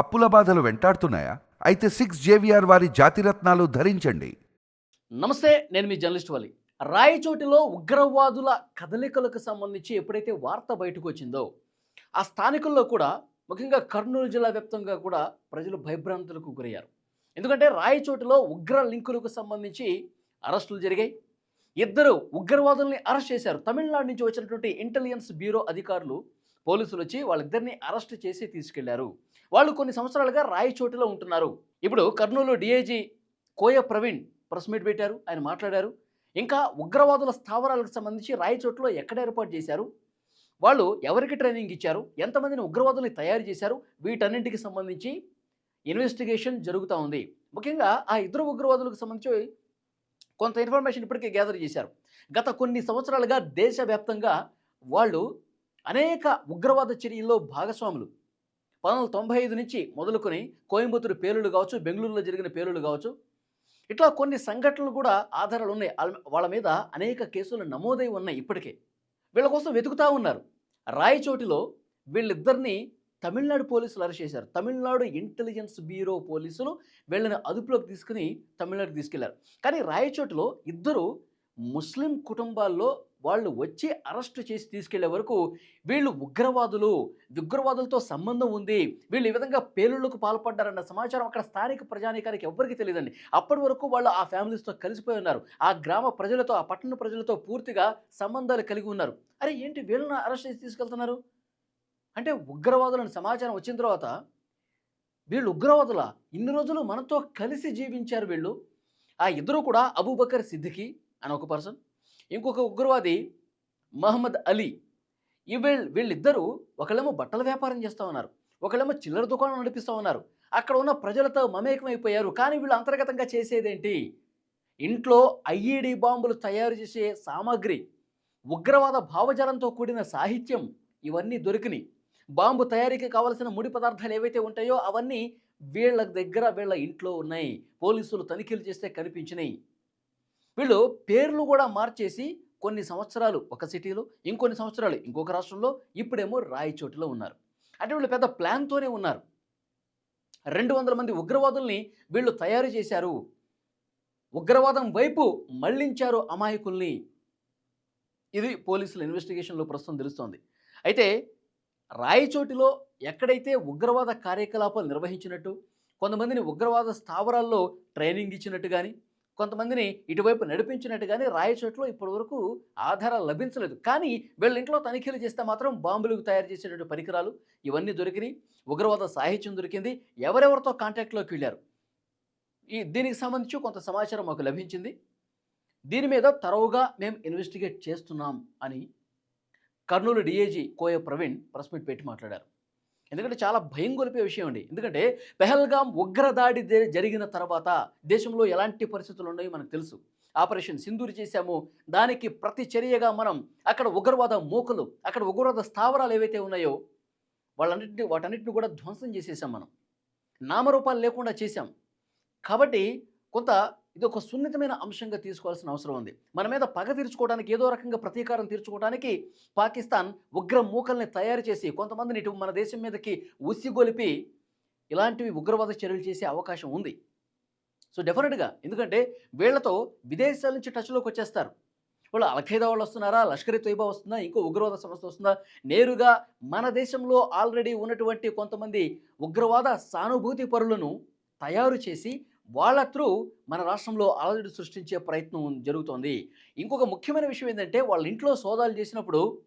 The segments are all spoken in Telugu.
అప్పుల బాధలు వెంటాడుతున్నాయా? అయితే సిక్స్ జేవిఆర్ వారి జాతిరత్నాలు ధరించండి. నమస్తే నేను మీ జర్నలిస్ట్ వాలి. రాయచోటిలో ఉగ్రవాదుల కదలికలకు సంబంధించి ఎప్పుడైతే వార్త బయటకు వచ్చిందో ఆ స్థానికుల్లో కూడా ముఖ్యంగా కర్నూలు జిల్లా వ్యాప్తంగా కూడా ప్రజలు భయభ్రాంతులకు గురయ్యారు. ఎందుకంటే రాయచోటిలో ఉగ్ర లింకులకు సంబంధించి అరెస్టులు జరిగాయి. ఇద్దరు ఉగ్రవాదుల్ని అరెస్ట్ చేశారు. తమిళనాడు నుంచి వచ్చినటువంటి ఇంటెలిజెన్స్ బ్యూరో అధికారులు పోలీసులు వచ్చి వాళ్ళిద్దరిని అరెస్ట్ చేసి తీసుకెళ్ళారు. వాళ్ళు కొన్ని సంవత్సరాలుగా రాయచోటులో ఉంటున్నారు. ఇప్పుడు Kurnool DIG Koya Praveen press meet పెట్టారు. ఆయన మాట్లాడారు. ఇంకా ఉగ్రవాదుల స్థావరాలకు సంబంధించి రాయచోట్లో ఎక్కడ ఏర్పాటు చేశారు? వాళ్ళు ఎవరికి ట్రైనింగ్ ఇచ్చారు? ఎంతమందిని ఉగ్రవాదుల్ని తయారు చేశారు? వీటన్నింటికి సంబంధించి ఇన్వెస్టిగేషన్ జరుగుతూ ఉంది. ముఖ్యంగా ఆ ఇద్దరు ఉగ్రవాదులకు సంబంధించి కొంత ఇన్ఫర్మేషన్ ఇప్పటికే గ్యాదర్ చేశారు. గత కొన్ని సంవత్సరాలుగా దేశవ్యాప్తంగా వాళ్ళు అనేక ఉగ్రవాద చర్యల్లో భాగస్వాములు. పంతొమ్మిది తొంభై ఐదు నుంచి మొదలుకొని కోయంబత్తూరు పేలుళ్ళు కావచ్చు బెంగళూరులో జరిగిన పేలుళ్ళు కావచ్చు ఇట్లా కొన్ని సంఘటనలు కూడా ఆధారాలు ఉన్నాయి. వాళ్ళ- వాళ్ళ మీద అనేక కేసులు నమోదై ఉన్నాయి ఇప్పటికే. వీళ్ళ కోసం వెతుకుతా ఉన్నారు. రాయచోటిలో వీళ్ళిద్దరిని తమిళనాడు పోలీసులు అరెస్ట్ చేశారు. తమిళనాడు ఇంటెలిజెన్స్ బ్యూరో పోలీసులు వీళ్ళని అదుపులోకి తీసుకుని తమిళనాడుకి తీసుకెళ్ళారు. కానీ రాయచోటిలో ఇద్దరు ముస్లిం కుటుంబాల్లో వాళ్ళు వచ్చి అరెస్ట్ చేసి తీసుకెళ్ళే వరకు వీళ్ళు ఉగ్రవాదులు ఉగ్రవాదులతో సంబంధం ఉంది. వీళ్ళు ఈ విధంగా పేలుళ్ళకు పాల్పడ్డారన్న సమాచారం అక్కడ స్థానిక ప్రజానీకానికి ఎవ్వరికి తెలియదండి. అప్పటి వరకు వాళ్ళు ఆ ఫ్యామిలీస్తో కలిసిపోయి ఉన్నారు. ఆ గ్రామ ప్రజలతో ఆ పట్టణ ప్రజలతో పూర్తిగా సంబంధాలు కలిగి ఉన్నారు. అరే ఏంటి వీళ్ళని అరెస్ట్ చేసి తీసుకెళ్తున్నారు? అంటే ఉగ్రవాదులని సమాచారం వచ్చిన తర్వాత వీళ్ళు ఉగ్రవాదుల? ఇన్ని రోజులు మనతో కలిసి జీవించారు వీళ్ళు. ఆ ఇద్దరు కూడా అబూబకర్ సిద్దికి అని ఒక పర్సన్ ఇంకొక ఉగ్రవాది మహమ్మద్ అలీ. ఈ వీళ్ళు వీళ్ళిద్దరూ ఒకళ్ళేమో బట్టల వ్యాపారం చేస్తూ ఉన్నారు. ఒకళ్ళేమో చిల్లర దుకాణం నడిపిస్తూ ఉన్నారు. అక్కడ ఉన్న ప్రజలతో మమేకమైపోయారు. కానీ వీళ్ళు అంతర్గతంగా చేసేదేంటి? ఇంట్లో ఐఈడి బాంబులు తయారు చేసే సామాగ్రి ఉగ్రవాద భావజాలంతో కూడిన సాహిత్యం ఇవన్నీ దొరికినాయి. బాంబు తయారీకి కావలసిన ముడి పదార్థాలు ఏవైతే ఉంటాయో అవన్నీ వీళ్ళ దగ్గర వీళ్ళ ఇంట్లో ఉన్నాయి. పోలీసులు తనిఖీలు చేస్తే కనిపించినాయి. వీళ్ళు పేర్లు కూడా మార్చేసి కొన్ని సంవత్సరాలు ఒక సిటీలో ఇంకొన్ని సంవత్సరాలు ఇంకొక రాష్ట్రంలో ఇప్పుడేమో రాయచోటిలో ఉన్నారు. అంటే వీళ్ళు పెద్ద ప్లాన్తోనే ఉన్నారు. రెండు వందల మంది ఉగ్రవాదుల్ని వీళ్ళు తయారు చేశారు. ఉగ్రవాదం వైపు మళ్ళించారు అమాయకుల్ని. ఇది పోలీసుల ఇన్వెస్టిగేషన్లో ప్రస్తుతం తెలుస్తోంది. అయితే రాయచోటిలో ఎక్కడైతే ఉగ్రవాద కార్యకలాపాలు నిర్వహించినట్టు కొంతమందిని ఉగ్రవాద స్థావరాల్లో ట్రైనింగ్ ఇచ్చినట్టు కానీ కొంతమందిని ఇటువైపు నడిపించినట్టు కానీ రాయచోట్లో ఇప్పటివరకు ఆధారాలు లభించలేదు. కానీ వీళ్ళ ఇంట్లో తనిఖీలు చేస్తే మాత్రం బాంబులకు తయారు చేసేటువంటి పరికరాలు ఇవన్నీ దొరికినాయి. ఉగ్రవాద సాహిత్యం దొరికింది. ఎవరెవరితో కాంటాక్ట్లోకి వెళ్ళారు? ఈ దీనికి సంబంధించి కొంత సమాచారం మాకు లభించింది. దీని మీద తరవుగా మేము ఇన్వెస్టిగేట్ చేస్తున్నాం అని Kurnool DIG Koya Praveen press meet పెట్టి మాట్లాడారు. ఎందుకంటే చాలా భయం గొలిపే విషయం అండి. ఎందుకంటే పెహల్గాం ఉగ్రదాడి జరిగిన తర్వాత దేశంలో ఎలాంటి పరిస్థితులు ఉన్నాయో మనకు తెలుసు. ఆపరేషన్ సింధూరి చేశాము. దానికి ప్రతి చర్యగా మనం అక్కడ ఉగ్రవాద మూకలు అక్కడ ఉగ్రవాద స్థావరాలు ఏవైతే ఉన్నాయో వాళ్ళన్నింటినీ వాటన్నిటిని కూడా ధ్వంసం చేసేసాం మనం. నామరూపాలు లేకుండా చేశాం. కాబట్టి కొంత ఇది ఒక సున్నితమైన అంశంగా తీసుకోవాల్సిన అవసరం ఉంది. మన మీద పగ తీర్చుకోవడానికి ఏదో రకంగా ప్రతీకారం తీర్చుకోవడానికి పాకిస్తాన్ ఉగ్ర మూకల్ని తయారు చేసి కొంతమందిని ఇటు మన దేశం మీదకి ఉసిగొలిపి ఇలాంటివి ఉగ్రవాద చర్యలు చేసే అవకాశం ఉంది. సో డెఫినెట్గా ఎందుకంటే వీళ్ళతో విదేశాల నుంచి టచ్లోకి వచ్చేస్తారు. వాళ్ళు అల్ఖైదా వాళ్ళు వస్తున్నారా? లష్కర్ తొయ్బా వస్తుందా? ఇంకో ఉగ్రవాద సంస్థ వస్తుందా? నేరుగా మన దేశంలో ఆల్రెడీ ఉన్నటువంటి కొంతమంది ఉగ్రవాద సానుభూతి పరులను తయారు చేసి వాళ్ళ త్రూ మన రాష్ట్రంలో అలజడి సృష్టించే ప్రయత్నం జరుగుతోంది. ఇంకొక ముఖ్యమైన విషయం ఏంటంటే వాళ్ళ ఇంట్లో సోదాలు చేసినప్పుడు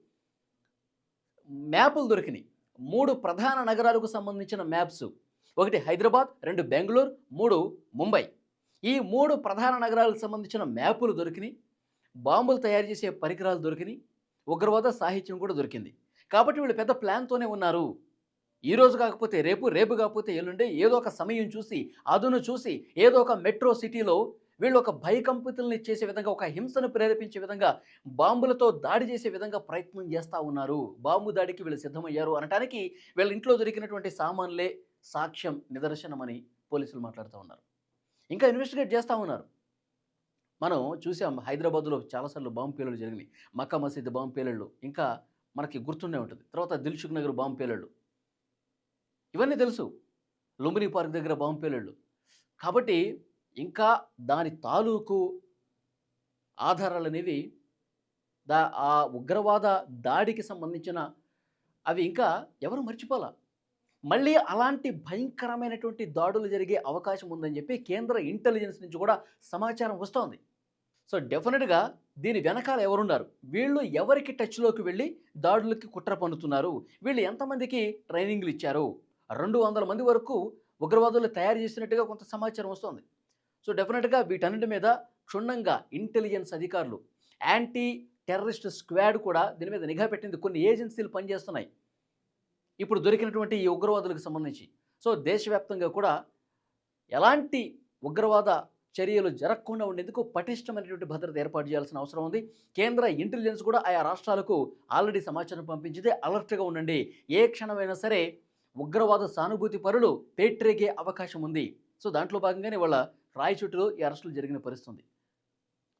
మ్యాపులు దొరికినాయి. మూడు ప్రధాన నగరాలకు సంబంధించిన మ్యాప్స్. ఒకటి హైదరాబాద్ రెండు బెంగళూరు మూడు ముంబై. ఈ మూడు ప్రధాన నగరాలకు సంబంధించిన మ్యాపులు దొరికినాయి. బాంబులు తయారు చేసే పరికరాలు దొరికినాయి. ఉగ్రవాద సాహిత్యం కూడా దొరికింది. కాబట్టి వీళ్ళు పెద్ద ప్లాన్తోనే ఉన్నారు. ఈ రోజు కాకపోతే రేపు రేపు కాకపోతే ఎల్లుండే ఏదో ఒక సమయం చూసి అదును చూసి ఏదో ఒక మెట్రో సిటీలో వీళ్ళు ఒక భయకంపితుల్ని చేసే విధంగా ఒక హింసను ప్రేరేపించే విధంగా బాంబులతో దాడి చేసే విధంగా ప్రయత్నం చేస్తూ ఉన్నారు. బాంబు దాడికి వీళ్ళు సిద్ధమయ్యారు అనటానికి వీళ్ళ ఇంట్లో దొరికినటువంటి సామాన్లే సాక్ష్యం నిదర్శనమని పోలీసులు మాట్లాడుతూ ఉన్నారు. ఇంకా ఇన్వెస్టిగేట్ చేస్తూ ఉన్నారు. మనం చూసాం హైదరాబాద్లో చాలాసార్లు బాంబు పేలుళ్ళు జరిగినాయి మక్కా మసీద్ బాంబు పేలుళ్ళు. ఇంకా మనకి గుర్తుండే ఉంటుంది. తర్వాత దిల్సుఖ్ నగర్ బాంబు పేలుళ్ళు. ఇవన్నీ తెలుసు. లుంబిని పార్క్ దగ్గర బాంబు పేలుళ్ళు కాబట్టి ఇంకా దాని తాలూకు ఆధారాలు అనేవి దా ఆ ఉగ్రవాద దాడికి సంబంధించిన అవి ఇంకా ఎవరు మర్చిపోలా. మళ్ళీ అలాంటి భయంకరమైనటువంటి దాడులు జరిగే అవకాశం ఉందని చెప్పి కేంద్ర ఇంటెలిజెన్స్ నుంచి కూడా సమాచారం వస్తోంది. సో డెఫినెట్గా దీని వెనకాల ఎవరున్నారు? వీళ్ళు ఎవరికి టచ్లోకి వెళ్ళి దాడులకి కుట్ర పన్నుతున్నారు? వీళ్ళు ఎంతమందికి ట్రైనింగ్లు ఇచ్చారు? రెండు వందల మంది వరకు ఉగ్రవాదులు తయారు చేసినట్టుగా కొంత సమాచారం వస్తుంది. సో డెఫినెట్గా వీటన్నిటి మీద క్షుణ్ణంగా ఇంటెలిజెన్స్ అధికారులు యాంటీ టెర్రరిస్ట్ స్క్వాడ్ కూడా దీని మీద నిఘా పెట్టింది. కొన్ని ఏజెన్సీలు పనిచేస్తున్నాయి. ఇప్పుడు దొరికినటువంటి ఈ ఉగ్రవాదులకు సంబంధించి. సో దేశవ్యాప్తంగా కూడా ఎలాంటి ఉగ్రవాద చర్యలు జరగకుండా ఉండేందుకు పటిష్టమైనటువంటి భద్రత ఏర్పాటు చేయాల్సిన అవసరం ఉంది. కేంద్ర ఇంటెలిజెన్స్ కూడా ఆయా రాష్ట్రాలకు ఆల్రెడీ సమాచారం పంపించితే అలర్ట్గా ఉండండి. ఏ క్షణమైనా సరే ఉగ్రవాద సానుభూతి పరులు పేట్రేగే అవకాశం ఉంది. సో దాంట్లో భాగంగానే వాళ్ళ రాయచోటులో ఈ అరెస్టులు జరిగిన పరిస్థితుంది.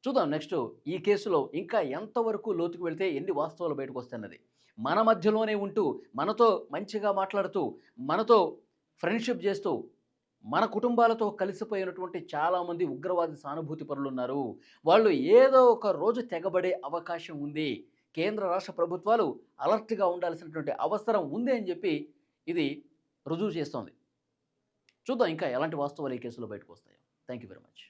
చూద్దాం నెక్స్ట్ ఈ కేసులో ఇంకా ఎంతవరకు లోతుకు వెళితే ఎన్ని వాస్తవాలు బయటకు వస్తున్నది మన మధ్యలోనే ఉంటూ మనతో మంచిగా మాట్లాడుతూ మనతో ఫ్రెండ్షిప్ చేస్తూ మన కుటుంబాలతో కలిసిపోయినటువంటి చాలామంది ఉగ్రవాద సానుభూతి పరులు ఉన్నారు. వాళ్ళు ఏదో ఒక రోజు తెగబడే అవకాశం ఉంది. కేంద్ర రాష్ట్ర ప్రభుత్వాలు అలర్ట్గా ఉండాల్సినటువంటి అవసరం ఉంది అని చెప్పి ఇది రుజువు చేస్తోంది. చూద్దాం ఇంకా ఎలాంటి వాస్తవాలు ఈ కేసులో బయటకు వస్తాయో. Thank you very much